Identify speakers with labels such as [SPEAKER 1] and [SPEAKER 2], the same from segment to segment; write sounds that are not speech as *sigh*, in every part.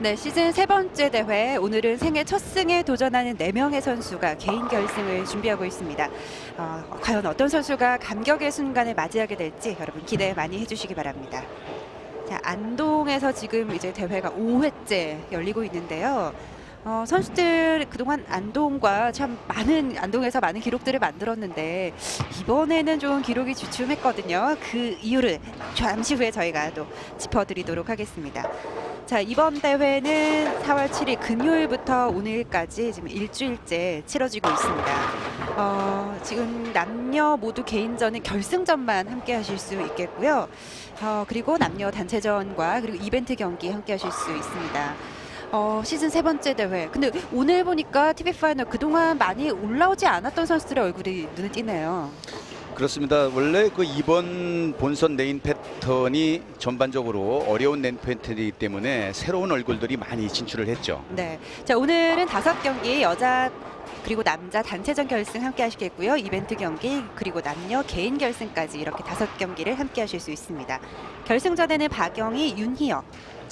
[SPEAKER 1] 네, 시즌 세 번째 대회 오늘은 생애 첫 승에 도전하는 네명의 선수가 개인 결승을 준비하고 있습니다. 어, 과연 어떤 선수가 감격의 순간을 맞이하게 될지 여러분 기대 많이 해주시기 바랍니다. 자, 안동에서 지금 이제 대회가 5회째 열리고 있는데요. 어, 선수들 그동안 안동과 참 많은 안동에서 많은 기록들을 만들었는데 이번에는 좀 기록이 주춤했거든요. 그 이유를 잠시 후에 저희가 또 짚어드리도록 하겠습니다. 자 이번 대회는 4월 7일 금요일부터 오늘까지 지금 일주일째 치러지고 있습니다. 어, 지금 남녀 모두 개인전은 결승전만 함께 하실 수 있겠고요. 어, 그리고 남녀 단체전과 그리고 이벤트 경기 함께 하실 수 있습니다. 어, 시즌 세 번째 대회. 근데 오늘 보니까 TV 파이널 그동안 많이 올라오지 않았던 선수들의 얼굴이 눈에 띄네요.
[SPEAKER 2] 그렇습니다. 원래 그 이번 본선 네임 패턴이 전반적으로 어려운 네임 패턴이기 때문에 새로운 얼굴들이 많이 진출을 했죠.
[SPEAKER 1] 네. 자, 오늘은 다섯 경기 여자 그리고 남자 단체전 결승 함께 하시겠고요. 이벤트 경기 그리고 남녀 개인 결승까지 이렇게 다섯 경기를 함께 하실 수 있습니다. 결승전에는 박영희, 윤희혁,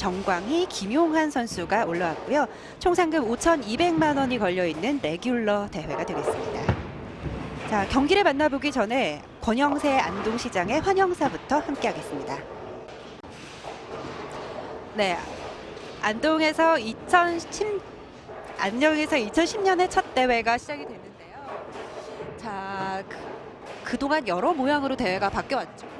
[SPEAKER 1] 정광희, 김용한 선수가 올라왔고요. 총 상금 5,200만 원이 걸려 있는 레귤러 대회가 되겠습니다. 자, 경기를 만나보기 전에 권영세 안동시장의 환영사부터 함께 하겠습니다. 네. 안동에서 2010 안녕에서 2010년에 첫 대회가 시작이 됐는데요. 자, 그, 그동안 여러 모양으로 대회가 바뀌어왔죠.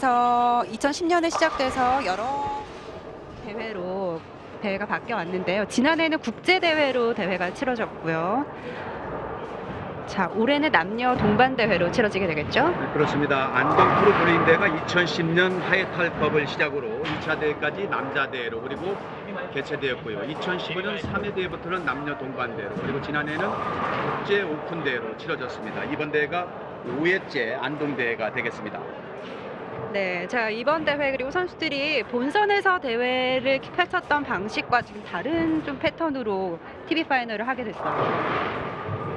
[SPEAKER 1] 그래서 2010년에 시작돼서 여러 대회로 대회가 바뀌어 왔는데요. 지난해는 국제 대회로 대회가 치러졌고요. 자, 올해는 남녀 동반 대회로 치러지게 되겠죠?
[SPEAKER 3] 네, 그렇습니다. 안동 프로 브레인대가 2010년 하이탈컵을 시작으로 2차 대회까지 남자 대회로 그리고 개최되었고요. 2015년 3회 대회부터는 남녀 동반 대회로 그리고 지난해는 국제 오픈 대회로 치러졌습니다. 이번 대회가 5회째 안동 대회가 되겠습니다.
[SPEAKER 1] 네, 자 이번 대회 그리고 선수들이 본선에서 대회를 펼쳤던 방식과 지금 다른 좀 패턴으로 TV 파이널을 하게 됐어요.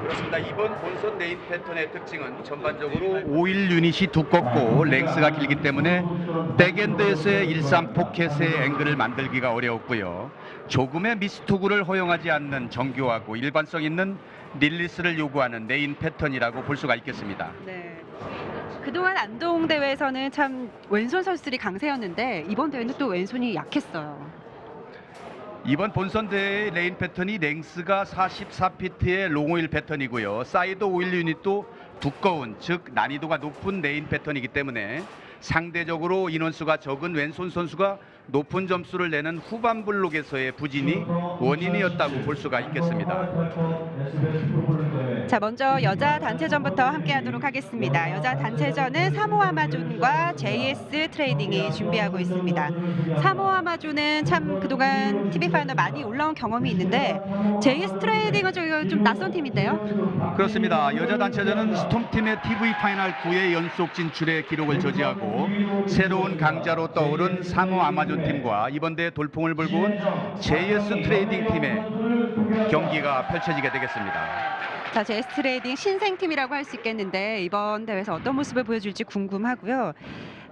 [SPEAKER 2] 그렇습니다. 이번 본선 네임 패턴의 특징은 전반적으로
[SPEAKER 3] 오일 유닛이 두껍고 랭스가 길기 때문에 백엔드에서의 일삼 포켓의 앵글을 만들기가 어려웠고요. 조금의 미스토그를 허용하지 않는 정교하고 일관성 있는 릴리스를 요구하는 네임 패턴이라고 볼 수가 있겠습니다.
[SPEAKER 1] 네. 그동안 안동 대회에서는 참 왼손 선수들이 강세였는데 이번 대회는 또 왼손이 약했어요.
[SPEAKER 3] 이번 본선 대회 레인 패턴이 랭스가 44피트의 롱오일 패턴이고요. 사이드 오일 유닛도 두꺼운 즉 난이도가 높은 레인 패턴이기 때문에 상대적으로 인원수가 적은 왼손 선수가 높은 점수를 내는 후반 블록에서의 부진이 원인이었다고 볼 수가 있겠습니다.
[SPEAKER 1] 자 먼저 여자 단체전부터 함께하도록 하겠습니다. 여자 단체전은 사모아마존과 JS 트레이딩이 준비하고 있습니다. 사모아마존은 참 그동안 TV 파이널 많이 올라온 경험이 있는데 JS 트레이딩은 좀 낯선 팀인데요.
[SPEAKER 3] 그렇습니다. 여자 단체전은 스톰팀의 TV 파이널 9회 연속 진출의 기록을 저지하고 새로운 강자로 떠오른 사모 아마존 팀과 이번 대회 돌풍을 불고 온 JS 트레이딩 팀의 경기가 펼쳐지게 되겠습니다.
[SPEAKER 1] 자 JS 트레이딩 신생팀이라고 할 수 있겠는데 이번 대회에서 어떤 모습을 보여줄지 궁금하고요.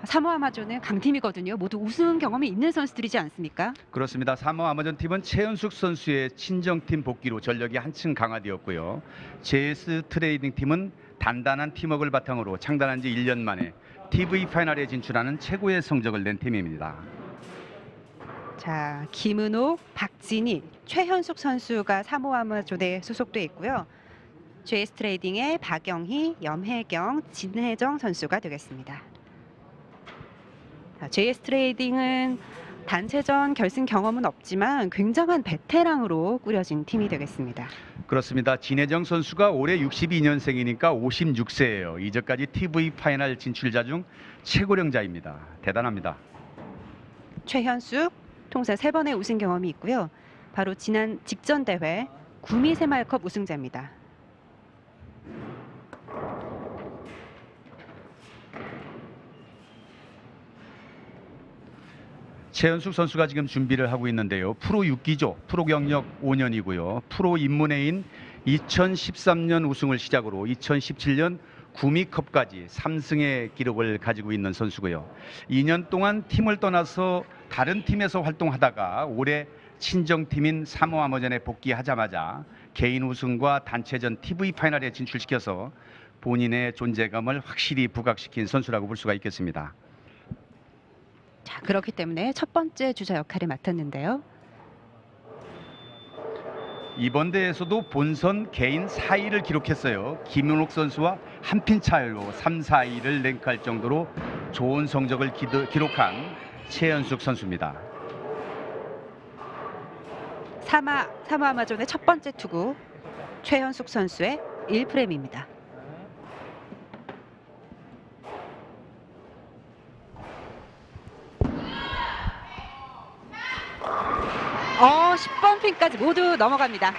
[SPEAKER 1] 사모 아마존은 강팀이거든요. 모두 우승 경험이 있는 선수들이지 않습니까?
[SPEAKER 3] 그렇습니다. 사모 아마존 팀은 최은숙 선수의 친정팀 복귀로 전력이 한층 강화되었고요. JS 트레이딩 팀은 단단한 팀워크를 바탕으로 창단한 지 1년 만에 TV 파이널에 진출하는 최고의 성적을 낸 팀입니다.
[SPEAKER 1] 자 김은옥, 박진희, 최현숙 선수가 사모아마존에 소속돼 있고요. JS 트레이딩의 박영희, 염혜경, 진혜정 선수가 되겠습니다. 자, JS 트레이딩은 단체전 결승 경험은 없지만 굉장한 베테랑으로 꾸려진 팀이 되겠습니다.
[SPEAKER 3] 그렇습니다. 진혜정 선수가 올해 62년생이니까 56세예요. 이제까지 TV 파이널 진출자 중 최고령자입니다. 대단합니다.
[SPEAKER 1] 최현숙 통산 세 번의 우승 경험이 있고요. 바로 지난 직전 대회 구미 새마을컵 우승자입니다.
[SPEAKER 3] 최현숙 선수가 지금 준비를 하고 있는데요. 프로 6기죠. 프로 경력 5년이고요. 프로 입문해인 2013년 우승을 시작으로 2017년
[SPEAKER 4] 구미컵까지 3승의 기록을 가지고 있는 선수고요. 2년 동안 팀을 떠나서 다른 팀에서 활동하다가 올해 친정팀인 사모아머전에 복귀하자마자 개인 우승과 단체전 TV 파이널에 진출시켜서 본인의 존재감을 확실히 부각시킨 선수라고 볼 수가 있겠습니다.
[SPEAKER 1] 자, 그렇기 때문에 첫 번째 주자 역할을 맡았는데요.
[SPEAKER 4] 이번 대회에서도 본선 개인 4위를 기록했어요. 김윤옥 선수와 한 핀 차이로 3, 4위를 랭크할 정도로 좋은 성적을 기도- 기록한 최연숙 선수입니다.
[SPEAKER 1] 사마 사마 아마존의 첫 번째 투구 최현숙 선수의 1프레임입니다. 어, 10번 핀까지 모두 넘어갑니다.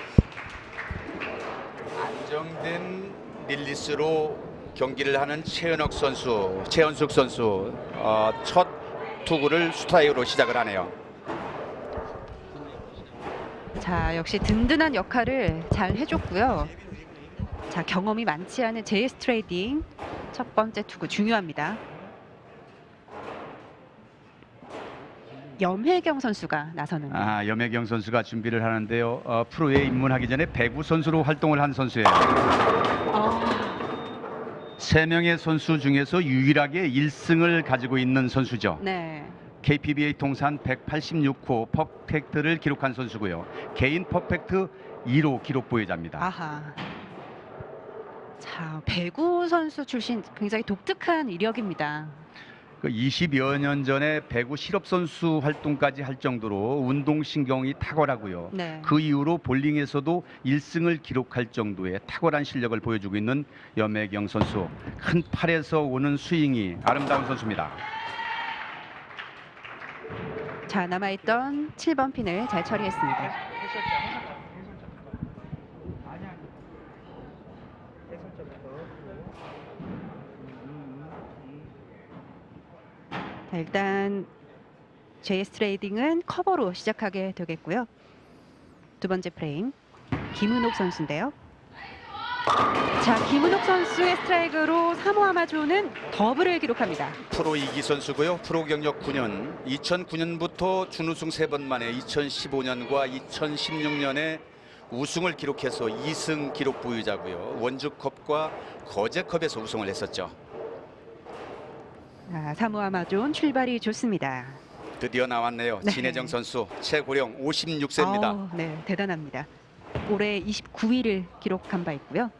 [SPEAKER 3] 안정된 릴리스로 경기를 하는 최현옥 선수, 최현숙 선수 어, 첫 투구를 스트라이크로 시작을 하네요.
[SPEAKER 1] 자, 역시 든든한 역할을 잘 해줬고요. 자, 경험이 많지 않은 제이스 트레이딩 첫 번째 투구 중요합니다. 염혜경 선수가 나서는
[SPEAKER 4] 아, 염혜경 선수가 준비를 하는데요. 어, 프로에 입문하기 전에 배구 선수로 활동을 한 선수예요.
[SPEAKER 1] 어,
[SPEAKER 4] 세 명의 선수 중에서 유일하게 1승을 가지고 있는 선수죠.
[SPEAKER 1] 네.
[SPEAKER 4] KPBA 통산 186호 퍼펙트를 기록한 선수고요. 개인 퍼펙트 2로 기록 보유자입니다.
[SPEAKER 1] 아하. 자, 배구 선수 출신 굉장히 독특한 이력입니다.
[SPEAKER 4] 그 20여 년 전에 배구 실업 선수 활동까지 할 정도로 운동 신경이 탁월하고요.
[SPEAKER 1] 네.
[SPEAKER 4] 그 이후로 볼링에서도 1승을 기록할 정도의 탁월한 실력을 보여주고 있는 염혜경 선수. 큰 팔에서 오는 스윙이 아름다운 선수입니다.
[SPEAKER 1] 자, 남아있던 7번 핀을 잘 처리했습니다. 일단 JS 트레이딩은 커버로 시작하게 되겠고요. 두 번째 프레임 김은옥 선수인데요. 자, 김은옥 선수의 스트라이크로 사모아마조는 더블을 기록합니다.
[SPEAKER 3] 프로 2기 선수고요. 프로 경력 9년. 2009년부터 준우승 세번 만에 2015년과 2016년에 우승을 기록해서 2승 기록 보유자고요. 원주컵과 거제컵에서 우승을 했었죠.
[SPEAKER 1] 아, 사모아마존 출발이 좋습니다.
[SPEAKER 3] 드디어 나왔네요.
[SPEAKER 1] 네.
[SPEAKER 3] 진혜정 선수 최고령 56세입니다.
[SPEAKER 1] 아우, 네, 대단합니다. 올해 29위를 기록한 바 있고요.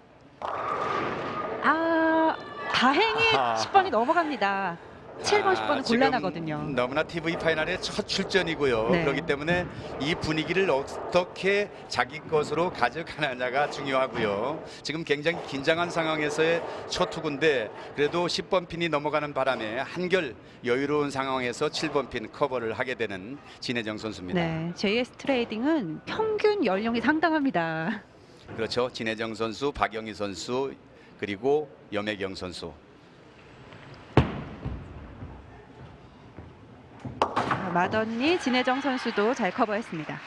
[SPEAKER 1] 아, 다행히
[SPEAKER 3] 아하.
[SPEAKER 1] 10번이 넘어갑니다. 7번,
[SPEAKER 3] 아,
[SPEAKER 1] 10번은
[SPEAKER 3] 지금
[SPEAKER 1] 곤란하거든요.
[SPEAKER 3] 너무나 TV 파이널의 첫 출전이고요.
[SPEAKER 1] 네.
[SPEAKER 3] 그렇기 때문에 이 분위기를 어떻게 자기 것으로 가져가느냐가 중요하고요. 지금 굉장히 긴장한 상황에서의 첫 투구인데 그래도 10번 핀이 넘어가는 바람에 한결 여유로운 상황에서 7번 핀 커버를 하게 되는 진혜정 선수입니다.
[SPEAKER 1] 네, JS 트레이딩은 평균 연령이 상당합니다.
[SPEAKER 3] 그렇죠. 진혜정 선수, 박영희 선수 그리고 염혜경 선수.
[SPEAKER 1] 마던니 진혜정 선수도 잘 커버했습니다.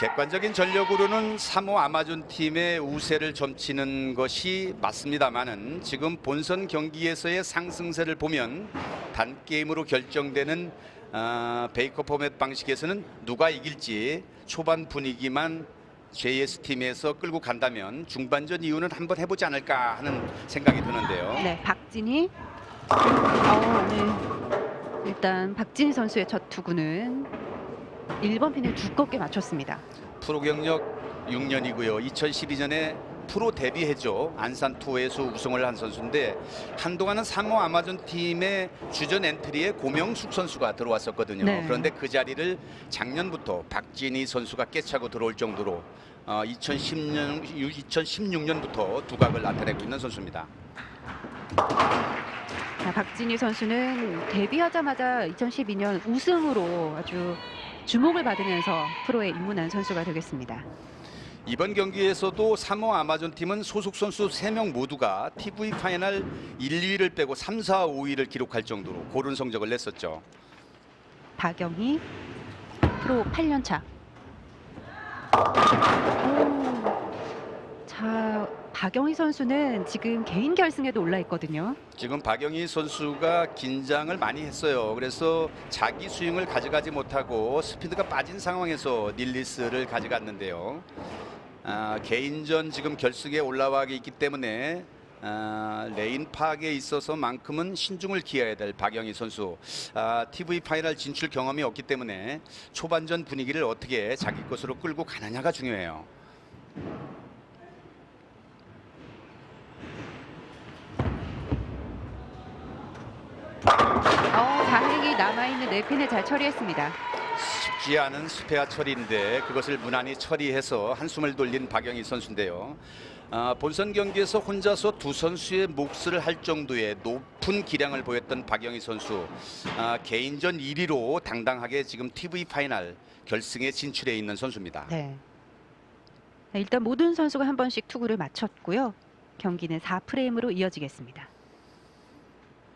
[SPEAKER 3] 객관적인 전력으로는 사모 아마존 팀의 우세를 점치는 것이 맞습니다만은 지금 본선 경기에서의 상승세를 보면 단 게임으로 결정되는 어, 베이커 포맷 방식에서는 누가 이길지 초반 분위기만 JS 팀에서 끌고 간다면 중반전 이후는 한번 해보지 않을까 하는 생각이 드는데요.
[SPEAKER 1] 네, 박진희. 어, 네. 일단 박진희 선수의 첫 투구는 1번 핀을 두껍게 맞췄습니다.
[SPEAKER 3] 프로 경력 6년이고요. 2012년에 프로 데뷔했죠. 안산 투어에서 우승을 한 선수인데 한동안은 사모 아마존 팀의 주전 엔트리에 고명숙 선수가 들어왔었거든요.
[SPEAKER 1] 네.
[SPEAKER 3] 그런데 그 자리를 작년부터 박진희 선수가 깨차고 들어올 정도로 어, 2010년 2016년부터 두각을 나타내고 있는 선수입니다.
[SPEAKER 1] 자, 박진희 선수는 데뷔하자마자 2012년 우승으로 아주 주목을 받으면서 프로에 입문한 선수가 되겠습니다.
[SPEAKER 3] 이번 경기에서도 사모 아마존 팀은 소속 선수 3명 모두가 TV 파이널 1, 2위를 빼고 3, 4, 5위를 기록할 정도로 고른 성적을 냈었죠.
[SPEAKER 1] 박영희 프로 8년 차. 오. 자, 박영희 선수는 지금 개인 결승에도 올라 있거든요.
[SPEAKER 3] 지금 박영희 선수가 긴장을 많이 했어요. 그래서 자기 스윙을 가져가지 못하고 스피드가 빠진 상황에서 닐리스를 가져갔는데요. 아, 개인전 지금 결승에 올라와 있기 때문에 아, 레인 파악에 있어서만큼은 신중을 기해야 될 박영희 선수. 아, TV 파이널 진출 경험이 없기 때문에 초반전 분위기를 어떻게 자기 것으로 끌고 가느냐가 중요해요.
[SPEAKER 1] 어, 다행히 남아있는 네 핀을 잘 처리했습니다.
[SPEAKER 3] 쉽지 않은 스페어 처리인데 그것을 무난히 처리해서 한숨을 돌린 박영희 선수인데요. 아, 본선 경기에서 혼자서 두 선수의 몫을 할 정도의 높은 기량을 보였던 박영희 선수 아, 개인전 1위로 당당하게 지금 TV 파이널 결승에 진출해 있는 선수입니다.
[SPEAKER 1] 네. 네, 일단 모든 선수가 한 번씩 투구를 마쳤고요. 경기는 4프레임으로 이어지겠습니다.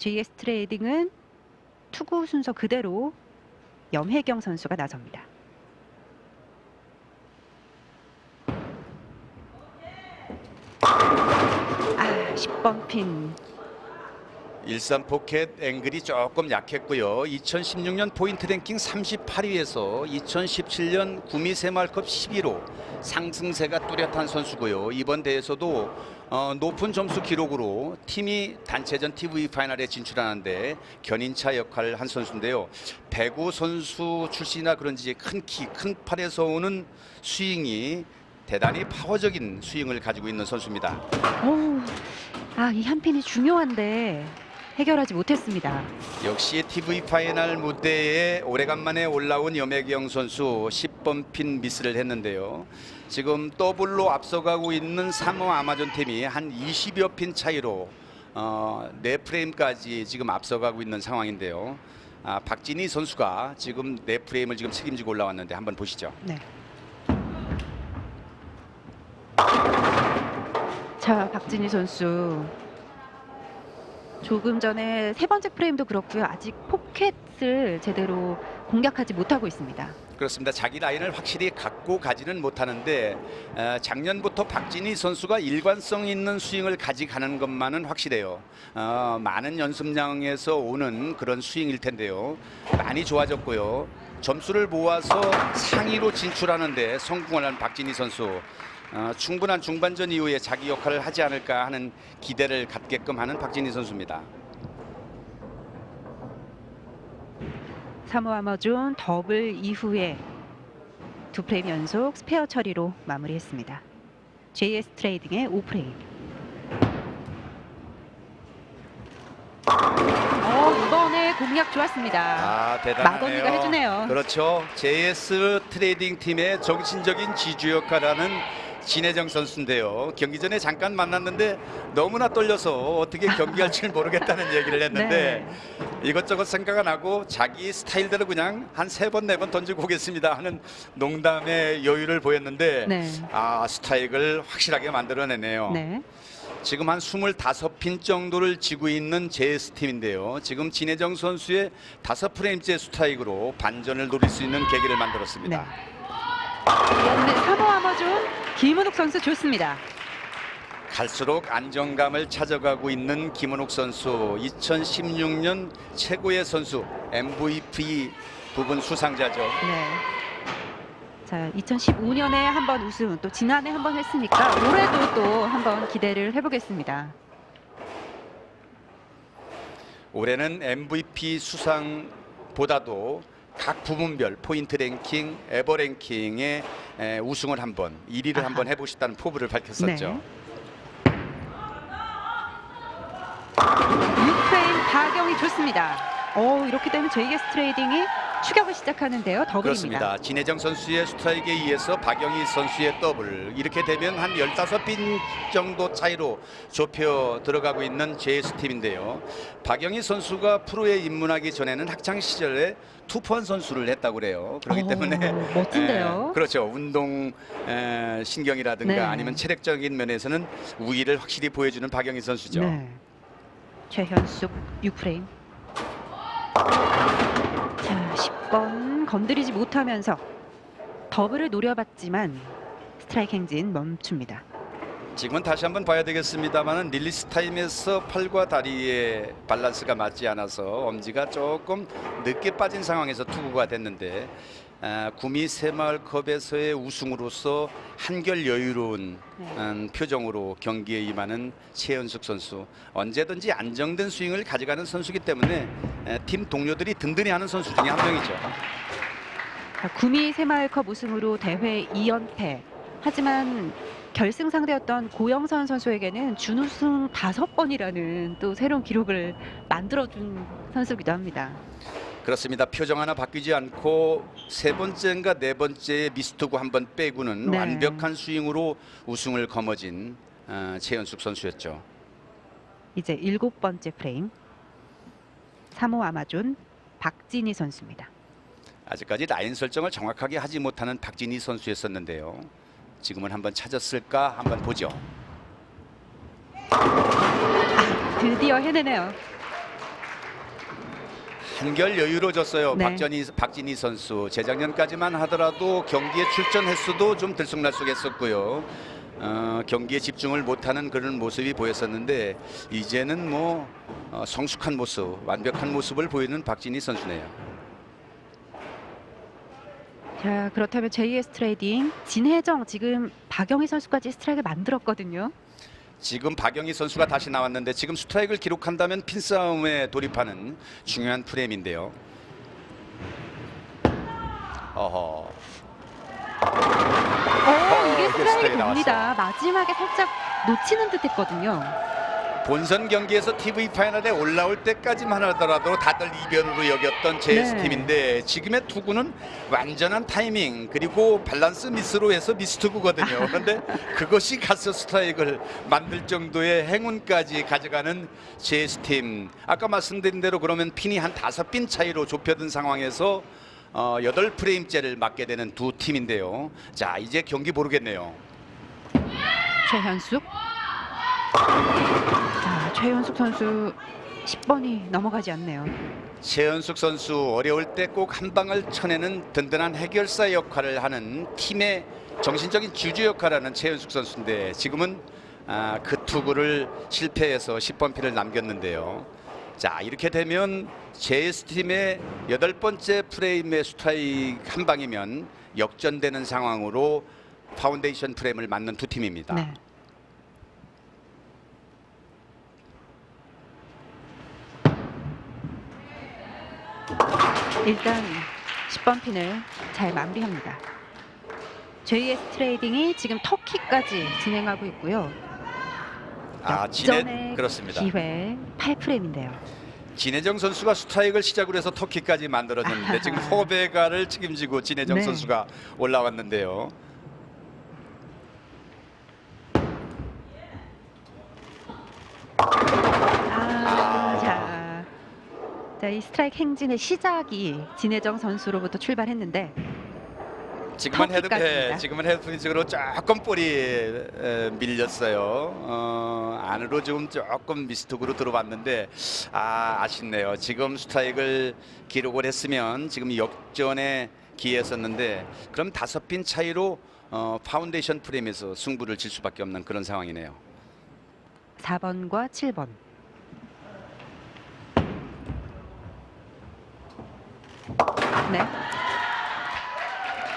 [SPEAKER 1] JS 트레이딩은 투구 순서 그대로 염혜경 선수가 나섭니다. 아, 10번 핀.
[SPEAKER 3] 일산 포켓 앵글이 조금 약했고요. 2016년 포인트 랭킹 38위에서 2017년 구미 새마을컵 11호 상승세가 뚜렷한 선수고요. 이번 대회에서도 어, 높은 점수 기록으로 팀이 단체전 TV 파이널에 진출하는데 견인차 역할을 한 선수인데요. 배구 선수 출신이나 그런지 큰 키, 큰 팔에서 오는 스윙이 대단히 파워적인 스윙을 가지고 있는 선수입니다.
[SPEAKER 1] 오, 아, 이 한 핀이 중요한데 해결하지 못했습니다.
[SPEAKER 3] 역시 TV 파이널 무대에 오래간만에 올라온 염혜경 선수 10번 핀 미스를 했는데요. 지금 더블로 앞서가고 있는 사모 아마존 팀이 한 20여 핀 차이로 어, 네 프레임까지 지금 앞서가고 있는 상황인데요. 아, 박진희 선수가 지금 네 프레임을 지금 책임지고 올라왔는데 한번 보시죠.
[SPEAKER 1] 네. 자, 박진희 선수. 조금 전에 세 번째 프레임도 그렇고요. 아직 포켓을 제대로 공략하지 못하고 있습니다.
[SPEAKER 3] 그렇습니다. 자기 라인을 확실히 갖고 가지는 못하는데 어, 작년부터 박진희 선수가 일관성 있는 스윙을 가져가는 것만은 확실해요. 어, 많은 연습량에서 오는 그런 스윙일 텐데요. 많이 좋아졌고요. 점수를 모아서 상위로 진출하는데 성공을 한 박진희 선수. 어, 충분한 중반전 이후에 자기 역할을 하지 않을까 하는 기대를 갖게끔 하는 박진희 선수입니다.
[SPEAKER 1] 사모 아마존 더블 이후에 두 프레임 연속 스페어 처리로 마무리했습니다. JS 트레이딩의 5프레임. 어, 이번에 공략 좋았습니다.
[SPEAKER 3] 아 대단하네요.
[SPEAKER 1] 마건이가 해주네요.
[SPEAKER 3] 그렇죠. JS 트레이딩 팀의 정신적인 지주 역할하는 진혜정 선수인데요. 경기 전에 잠깐 만났는데 너무나 떨려서 어떻게 경기할 줄 모르겠다는 얘기를 했는데 *laughs*
[SPEAKER 1] 네.
[SPEAKER 3] 이것저것 생각 안 하고 자기 스타일대로 그냥 한 세 번네번 던지고 오겠습니다 하는 농담의 여유를 보였는데
[SPEAKER 1] 네.
[SPEAKER 3] 아 스타일을 확실하게 만들어내네요.
[SPEAKER 1] 네.
[SPEAKER 3] 지금 한 25핀 정도를 지고 있는 JS 팀인데요. 지금 진혜정 선수의 다섯 프레임째 스트라이크로 반전을 노릴 수 있는 계기를 만들었습니다.
[SPEAKER 1] 네. 이번에 사모 아마존 김은욱 선수 좋습니다.
[SPEAKER 3] 갈수록 안정감을 찾아가고 있는 김은욱 선수 2016년 최고의 선수 MVP 부분 수상자죠.
[SPEAKER 1] 네. 자, 2015년에 한 번 우승, 또 지난해 한 번 했으니까 올해도 또 한 번 기대를 해보겠습니다.
[SPEAKER 3] 올해는 MVP 수상보다도 각 부문별 포인트 랭킹, 에버 랭킹에 에, 우승을 한번 1위를
[SPEAKER 1] 아하.
[SPEAKER 3] 한번 해보고 싶다는 포부를 밝혔었죠.
[SPEAKER 1] 네. 6프레임 가경이 좋습니다. 오, 이렇게 되면 JS 트레이딩이 추격을 시작하는데요. 더블입니다.
[SPEAKER 3] 그렇습니다. 진혜정 선수의 스트라이크에 의해서 박영희 선수의 더블 이렇게 되면 한 15핀 정도 차이로 좁혀 들어가고 있는 JS 팀인데요. 박영희 선수가 프로에 입문하기 전에는 학창 시절에 투펀 선수를 했다고 그래요. 그렇기
[SPEAKER 1] 오,
[SPEAKER 3] 때문에
[SPEAKER 1] 멋진데요.
[SPEAKER 3] 에, 그렇죠. 운동 에, 신경이라든가
[SPEAKER 1] 네.
[SPEAKER 3] 아니면 체력적인 면에서는 우위를 확실히 보여주는 박영희 선수죠.
[SPEAKER 1] 네. 최현숙 6프레임. 자, 10번 건드리지 못하면서 더블을 노려봤지만 스트라이크 행진 멈춥니다.
[SPEAKER 3] 지금은 다시 한번 봐야 되겠습니다만은 릴리스 타임에서 팔과 다리의 밸런스가 맞지 않아서 엄지가 조금 늦게 빠진 상황에서 투구가 됐는데 아, 구미 새마을컵에서의 우승으로서 한결 여유로운
[SPEAKER 1] 네.
[SPEAKER 3] 음, 표정으로 경기에 임하는 최연숙 선수 언제든지 안정된 스윙을 가져가는 선수기 때문에 에, 팀 동료들이 든든해하는 선수 중에 한 명이죠.
[SPEAKER 1] 자, 구미 새마을컵 우승으로 대회 2연패. 하지만 결승 상대였던 고영선 선수에게는 준우승 다섯 번이라는 또 새로운 기록을 만들어준 선수기도 합니다.
[SPEAKER 3] 그렇습니다. 표정 하나 바뀌지 않고 세 번째인가 네 번째의 미스터구 한 번 빼고는
[SPEAKER 1] 네.
[SPEAKER 3] 완벽한 스윙으로 우승을 거머쥔 어, 최연숙 선수였죠.
[SPEAKER 1] 이제 일곱 번째 프레임. 3호 아마존 박진희 선수입니다.
[SPEAKER 3] 아직까지 라인 설정을 정확하게 하지 못하는 박진희 선수였었는데요. 지금은 한번 찾았을까 한번 보죠.
[SPEAKER 1] 드디어 해내네요.
[SPEAKER 3] 한결 여유로워졌어요.
[SPEAKER 1] 네.
[SPEAKER 3] 박전희, 박진희 선수 재작년까지만 하더라도 경기에 출전 횟수도 좀 들쑥날쑥했었고요. 어, 경기에 집중을 못하는 그런 모습이 보였었는데 이제는 뭐 어, 성숙한 모습, 완벽한 모습을 보이는 박진희 선수네요.
[SPEAKER 1] 자 그렇다면 JS 트레이딩 진혜정 지금 박영희 선수까지 스트라이크 만들었거든요.
[SPEAKER 3] 지금 박영희 선수가 다시 나왔는데 지금 스트라이크를 기록한다면 핀 싸움에 돌입하는 중요한 프레임인데요. 어허.
[SPEAKER 1] 어, 이게 스트라이크
[SPEAKER 3] 스트라이크
[SPEAKER 1] 됩니다. 마지막에 살짝 놓치는 듯 했거든요.
[SPEAKER 3] 본선 경기에서 TV 파이널에 올라올 때까지만 하더라도 다들 이변으로 여겼던 JS
[SPEAKER 1] 네.
[SPEAKER 3] 팀인데 지금의 투구는 완전한 타이밍 그리고 밸런스 미스로 해서 미스 투구거든요. *laughs* 그런데 그것이 가스 스트라이크를 만들 정도의 행운까지 가져가는 JS 팀. 아까 말씀드린 대로 그러면 핀이 한 다섯 핀 차이로 좁혀든 상황에서 어, 여덟 프레임째를 맞게 되는 두 팀인데요. 자 이제 경기 모르겠네요.
[SPEAKER 1] 최현숙. 자 최현숙 선수 10번이 넘어가지 않네요.
[SPEAKER 3] 최연숙 선수 어려울 때 꼭 한 방을 쳐내는 든든한 해결사 역할을 하는 팀의 정신적인 주주 역할을 하는 최연숙 선수인데 지금은 아, 그 투구를 실패해서 10번 피를 남겼는데요. 자 이렇게 되면 JS 팀의 여덟 번째 프레임의 스트라이크 한 방이면 역전되는 상황으로 파운데이션 프레임을 맞는 두 팀입니다.
[SPEAKER 1] 네. 일단 10번 핀을 잘 마무리합니다. JS 트레이딩이 지금 터키까지 진행하고 있고요.
[SPEAKER 3] 아 진해 그렇습니다.
[SPEAKER 1] 기회 8프레임인데요.
[SPEAKER 3] 진혜정 선수가 스트라이크를 시작으로 해서 터키까지 만들어졌는데 지금. 호베가를 책임지고 진혜정
[SPEAKER 1] 네.
[SPEAKER 3] 선수가 올라왔는데요.
[SPEAKER 1] 아, 자. 자, 이 스트라이크 행진의 시작이 진혜정 선수로부터 출발했는데
[SPEAKER 3] 지금은 헤드. 예, 지금은 헤드핀식으로 조금 볼이 에, 밀렸어요. 어, 안으로 지금 조금 미스톡으로 들어봤는데 아 아쉽네요. 지금 스트라이크를 기록을 했으면 지금 역전의 기회였었는데 그럼 다섯 핀 차이로 어, 파운데이션 프레임에서 승부를 질 수밖에 없는 그런 상황이네요.
[SPEAKER 1] 4번과 7번. 네.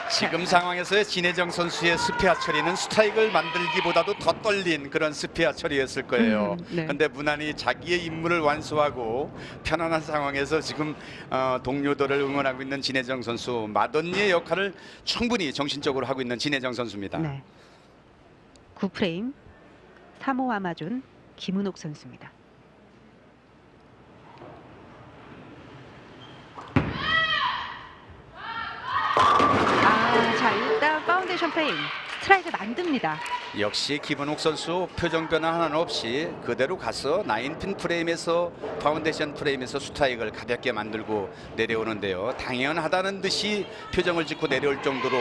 [SPEAKER 3] 지금 상황에서의 진혜정 선수의 스피아 처리는 스트라이크를 만들기보다도 더 떨린 그런 스피아 처리였을 거예요.
[SPEAKER 1] 음, 네.
[SPEAKER 3] 근데 무난히 자기의 임무를 완수하고 편안한 상황에서 지금 어, 동료들을 응원하고 있는 진혜정 선수 마돈니의 역할을 충분히 정신적으로 하고 있는 진혜정 선수입니다.
[SPEAKER 1] 네. 9프레임 3호 아마존 김은옥 선수입니다. 아, 자 프레임 스트라이크 만듭니다.
[SPEAKER 3] 역시 김은옥 선수 표정 변화 하나는 없이 그대로 가서 나인핀 프레임에서 파운데이션 프레임에서 스트라이크를 가볍게 만들고 내려오는데요. 당연하다는 듯이 표정을 짓고 내려올 정도로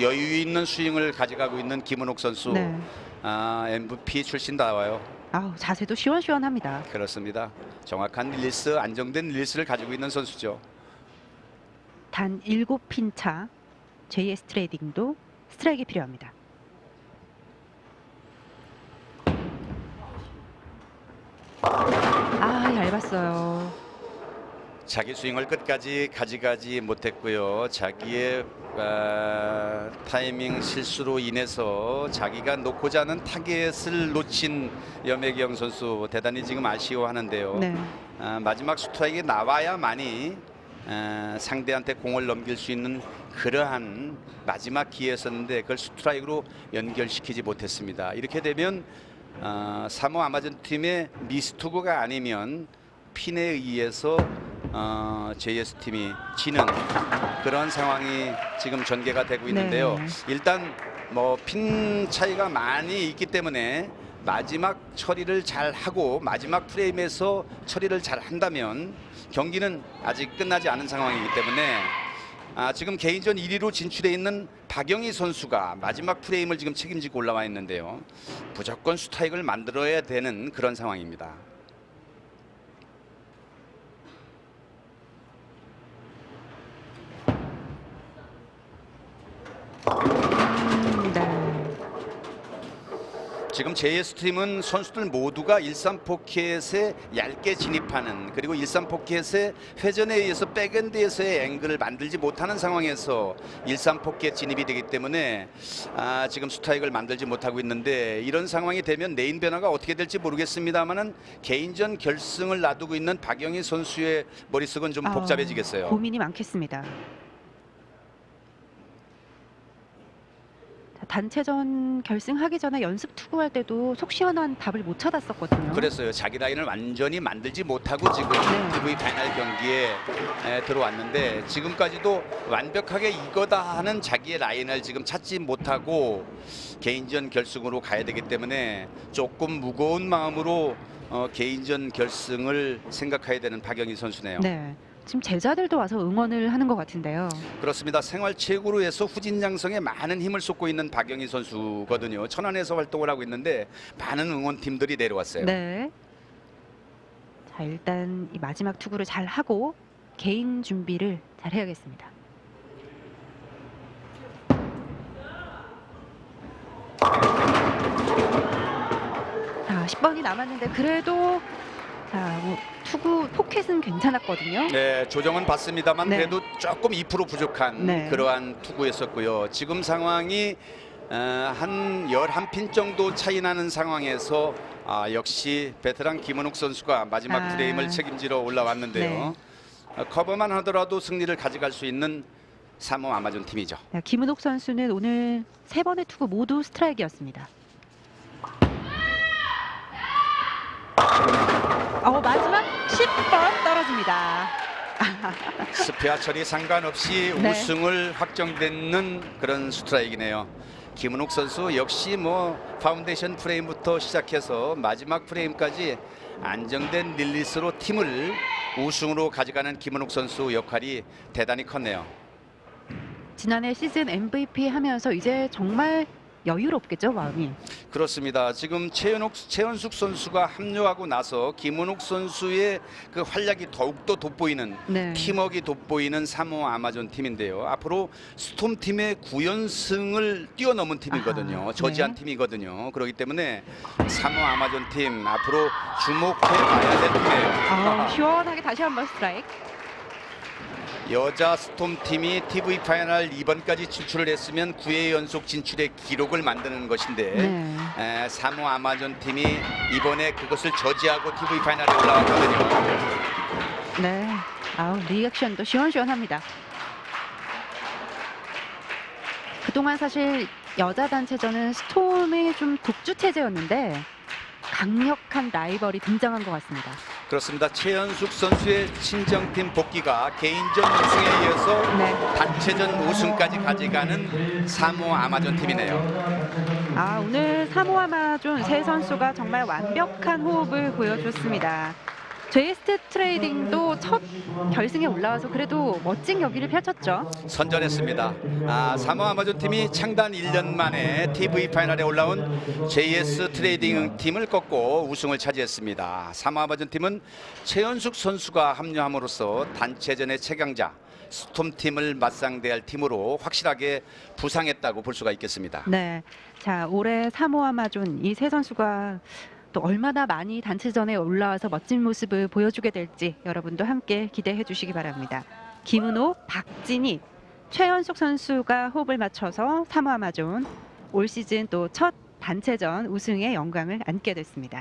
[SPEAKER 3] 여유 있는 스윙을 가져가고 있는 김은옥 선수.
[SPEAKER 1] 네.
[SPEAKER 3] 아, MVP 출신다워요.
[SPEAKER 1] 아우 자세도 시원시원합니다.
[SPEAKER 3] 그렇습니다. 정확한 릴리스, 안정된 릴리스를 가지고 있는 선수죠.
[SPEAKER 1] 단 7핀 차 JS 트레이딩도 스트라이크 필요합니다. 아 얇았어요.
[SPEAKER 3] 자기 스윙을 끝까지 가지가지 못했고요. 자기의 아, 타이밍 실수로 인해서 자기가 놓고자 하는 타겟을 놓친 염혜경 선수 대단히 지금 아쉬워하는데요.
[SPEAKER 1] 네.
[SPEAKER 3] 아, 마지막 스트라이크 나와야만이 아, 상대한테 공을 넘길 수 있는 그러한 마지막 기회였었는데 그걸 스트라이크로 연결시키지 못했습니다. 이렇게 되면 아, 사모 아마존 팀의 미스투구가 아니면 핀에 의해서 어, JS 팀이 지는 그런 상황이 지금 전개가 되고 있는데요.
[SPEAKER 1] 네.
[SPEAKER 3] 일단 뭐 핀 차이가 많이 있기 때문에 마지막 처리를 잘 하고 마지막 프레임에서 처리를 잘 한다면 경기는 아직 끝나지 않은 상황이기 때문에 아, 지금 개인전 1위로 진출해 있는 박영희 선수가 마지막 프레임을 지금 책임지고 올라와 있는데요. 무조건 스트라이크를 만들어야 되는 그런 상황입니다. 지금 JS 팀은 선수들 모두가 일산 포켓에 얇게 진입하는 그리고 일산 포켓의 회전에 의해서 백엔드에서의 앵글을 만들지 못하는 상황에서 일산 포켓 진입이 되기 때문에 아, 지금 스트라이크를 만들지 못하고 있는데 이런 상황이 되면 내인 변화가 어떻게 될지 모르겠습니다만은 개인전 결승을 놔두고 있는 박영희 선수의 머릿속은 좀
[SPEAKER 1] 아,
[SPEAKER 3] 복잡해지겠어요.
[SPEAKER 1] 고민이 많겠습니다. 단체전 결승하기 전에 연습 투구할 때도 속 시원한 답을 못 찾았었거든요.
[SPEAKER 3] 그랬어요. 자기 라인을 완전히 만들지 못하고 지금
[SPEAKER 1] 네.
[SPEAKER 3] TV 파이널 경기에 에, 들어왔는데 지금까지도 완벽하게 이거다 하는 자기의 라인을 지금 찾지 못하고 개인전 결승으로 가야 되기 때문에 조금 무거운 마음으로 어, 개인전 결승을 생각해야 되는 박영희 선수네요.
[SPEAKER 1] 네. 지금 제자들도 와서 응원을 하는 것 같은데요.
[SPEAKER 3] 그렇습니다. 생활체육으로해서 후진 양성에 많은 힘을 쏟고 있는 박영희 선수거든요. 천안에서 활동을 하고 있는데 많은 응원팀들이 내려왔어요.
[SPEAKER 1] 네. 자, 일단 이 마지막 투구를 잘 하고 개인 준비를 잘 해야겠습니다. 자, 10번이 남았는데 그래도 자, 뭐 투구 포켓은 괜찮았거든요.
[SPEAKER 3] 네, 조정은 받습니다만
[SPEAKER 1] 네.
[SPEAKER 3] 그래도 조금 2% 부족한
[SPEAKER 1] 네.
[SPEAKER 3] 그러한 투구였었고요. 지금 상황이 어, 한 11핀 정도 차이 나는 상황에서 아, 역시 베테랑 김은욱 선수가 마지막
[SPEAKER 1] 아.
[SPEAKER 3] 프레임을 책임지러 올라왔는데요.
[SPEAKER 1] 네.
[SPEAKER 3] 어, 커버만 하더라도 승리를 가져갈 수 있는 사모 아마존 팀이죠.
[SPEAKER 1] 자, 김은옥 선수는 오늘 세 번의 투구 모두 스트라이크였습니다. 어, 마지막 10번 떨어집니다.
[SPEAKER 3] 처리 상관없이 *laughs*
[SPEAKER 1] 네.
[SPEAKER 3] 우승을 확정되는 그런 스트라이크네요. 김은욱 선수 역시 뭐 파운데이션 프레임부터 시작해서 마지막 프레임까지 안정된 릴리스로 팀을 우승으로 가져가는 김은욱 선수 역할이 대단히 컸네요.
[SPEAKER 1] 지난해 시즌 MVP 하면서 이제 정말 여유롭겠죠 마음이.
[SPEAKER 3] 그렇습니다. 지금 최현욱, 최현숙 선수가 합류하고 나서 김은욱 선수의 그 활약이 더욱더 돋보이는
[SPEAKER 1] 네.
[SPEAKER 3] 팀워크가 돋보이는 사모 아마존 팀인데요. 앞으로 스톰 팀의 9연승을 뛰어넘은 팀이거든요.
[SPEAKER 1] 아하,
[SPEAKER 3] 저지한
[SPEAKER 1] 네.
[SPEAKER 3] 팀이거든요. 그렇기 때문에 사모 아마존 팀 앞으로 주목해 봐야 될 팀이에요.
[SPEAKER 1] 아, 시원하게 다시 한번 스트라이크.
[SPEAKER 3] 여자 스톰 팀이 TV 파이널 2번까지 진출을 했으면 9회 연속 진출의 기록을 만드는 것인데
[SPEAKER 1] 네.
[SPEAKER 3] 에, 사모 아마존 팀이 이번에 그것을 저지하고 TV 파이널에 올라왔거든요.
[SPEAKER 1] 네. 아우 리액션도 시원시원합니다. 그동안 사실 여자 단체전은 스톰의 좀 독주 체제였는데 강력한 라이벌이 등장한 것 같습니다.
[SPEAKER 3] 그렇습니다. 최현숙 선수의 친정팀 복귀가 개인전 우승에 이어서
[SPEAKER 1] 네.
[SPEAKER 3] 단체전 우승까지 가져가는 사모 아마존 팀이네요.
[SPEAKER 1] 아 오늘 사모아마존 세 선수가 정말 완벽한 호흡을 보여줬습니다. 제이스트 트레이딩도 첫 결승에 올라와서 그래도 멋진 경기를 펼쳤죠.
[SPEAKER 3] 선전했습니다. 아, 사모 아마존 팀이 창단 1년 만에 TV 파이널에 올라온 JS 트레이딩 팀을 꺾고 우승을 차지했습니다. 사모 아마존 팀은 최현숙 선수가 합류함으로써 단체전의 최강자 스톰 팀을 맞상대할 팀으로 확실하게 부상했다고 볼 수가 있겠습니다.
[SPEAKER 1] 네. 자 올해 사모 아마존 이 세 선수가 또 얼마나 많이 단체전에 올라와서 멋진 모습을 보여주게 될지 여러분도 함께 기대해 주시기 바랍니다. 김은호, 박진희, 최연숙 선수가 호흡을 맞춰서 사모 아마존 올 시즌 또 첫 단체전 우승의 영광을 안게 됐습니다.